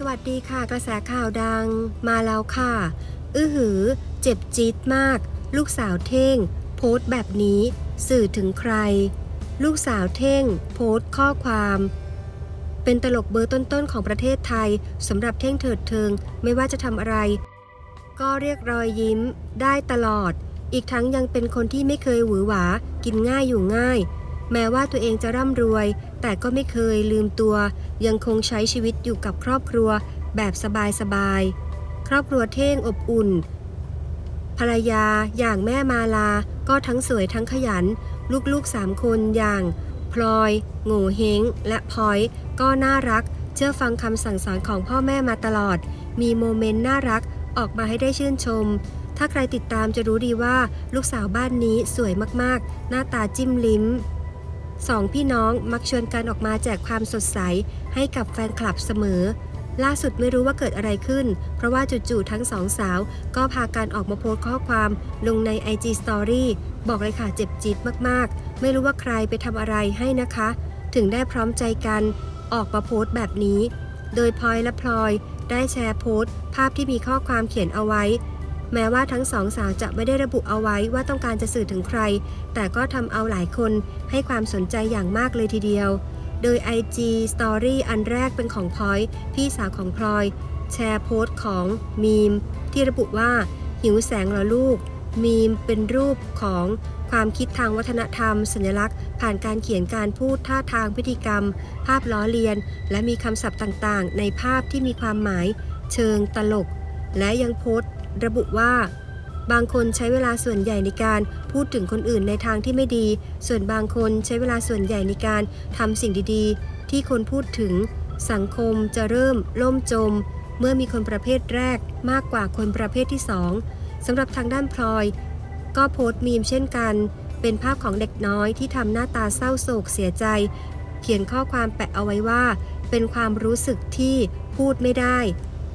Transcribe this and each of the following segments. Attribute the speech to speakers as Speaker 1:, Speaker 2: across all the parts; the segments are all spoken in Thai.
Speaker 1: สวัสดีค่ะกระแสข่าวดังมาแล้วค่ะ อื้อหือ เจ็บจี๊ดมาก ลูกสาวเท่ง โพสต์แบบนี้ สื่อถึงใคร ลูกสาวเท่ง โพสต์ข้อความ เป็นตลกเบอร์ต้นๆของประเทศไทยสำหรับเท่งเถิดเทิง ไม่ว่าจะทำอะไร ก็เรียกรอยยิ้มได้ตลอด อีกทั้งยังเป็นคนที่ไม่เคยหวือหวา กินง่ายอยู่ง่าย แม้ว่าตัวเองจะร่ำรวย แต่ก็ไม่เคยลืมตัว ยังคงใช้ชีวิตอยู่กับครอบครัวแบบสบายๆ ครอบครัวเท่งอบอุ่น ภรรยาอย่างแม่มาลา ก็ทั้งสวยทั้งขยัน ลูกๆสามคนอย่าง พลอย โง่เฮง และพลอย ก็น่ารัก เชื่อฟังคำสั่งสอนของพ่อแม่มาตลอด มีโมเมนต์น่ารักออกมาให้ได้ชื่นชม ถ้าใครติดตามจะรู้ดีว่าลูกสาวบ้านนี้สวยมากๆ หน้าตาจิ้มลิ้ม สองพี่น้องมักชวนกันออกมาแจกความสดใสให้กับแฟนคลับเสมอ ล่าสุดไม่รู้ว่าเกิดอะไรขึ้น เพราะว่าจู่ๆทั้งสองสาว ก็พากันออกมาโพสต์ข้อความลงใน IG Story บอกเลยค่ะเจ็บจี๊ดมากๆ ไม่รู้ว่าใครไปทำอะไรให้นะคะ ถึงได้พร้อมใจกันออกมาโพสต์แบบนี้ โดยพลอยและพลอยได้แชร์โพสต์ ภาพที่มีข้อความเขียนเอาไว้ แม้ว่าทั้งสองสาวจะไม่ได้ระบุเอาไว้ว่าต้องการจะสื่อถึงใคร แต่ก็ทำเอาหลายคนให้ความสนใจอย่างมากเลยทีเดียว โดย IG Story อันแรกเป็นของพลอย พี่สาวของพลอย แชร์โพสต์ของมีม ที่ระบุว่า หิวแสงเหรอลูก มีมเป็นรูปของความคิดทางวัฒนธรรม สัญลักษณ์ ผ่านการเขียนการพูดท่าทางพิธีกรรม ภาพล้อเลียน และมีคำศัพท์ต่างๆ ในภาพที่มีความหมาย เชิงตลก และยังโพสต์ ระบุว่า บางคนใช้เวลาส่วนใหญ่ในการพูดถึงคนอื่นในทางที่ไม่ดี ส่วนบางคนใช้เวลาส่วนใหญ่ในการทำสิ่งดีๆ ที่คนพูดถึง สังคมจะเริ่ม ล่มจม เมื่อมีคนประเภทแรกมากกว่าคนประเภทที่สองสำหรับทางด้านพลอย ก็โพสต์มีมเช่นกัน เป็นภาพของเด็กน้อยที่ทำหน้าตาเศร้าโศกเสียใจ เขียนข้อความแปะเอาไว้ว่า เป็นความรู้สึกที่พูดไม่ได้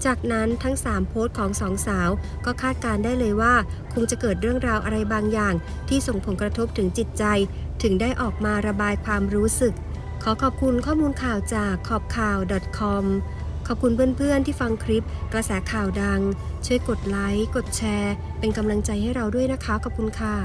Speaker 1: จากนั้นทั้ง 3 โพสต์ของสองสาว ก็คาดการได้เลยว่า คงจะเกิดเรื่องราวอะไรบางอย่าง ที่ส่งผลกระทบถึงจิตใจ ถึงได้ออกมาระบายความรู้สึก ขอขอบคุณข้อมูลข่าวจากขอบข่าว .com ขอบคุณเพื่อนๆ ที่ฟังคลิปกระแสข่าวดัง ช่วยกดไลค์ กดแชร์ เป็นกำลังใจให้เราด้วยนะคะ ขอบคุณค่ะ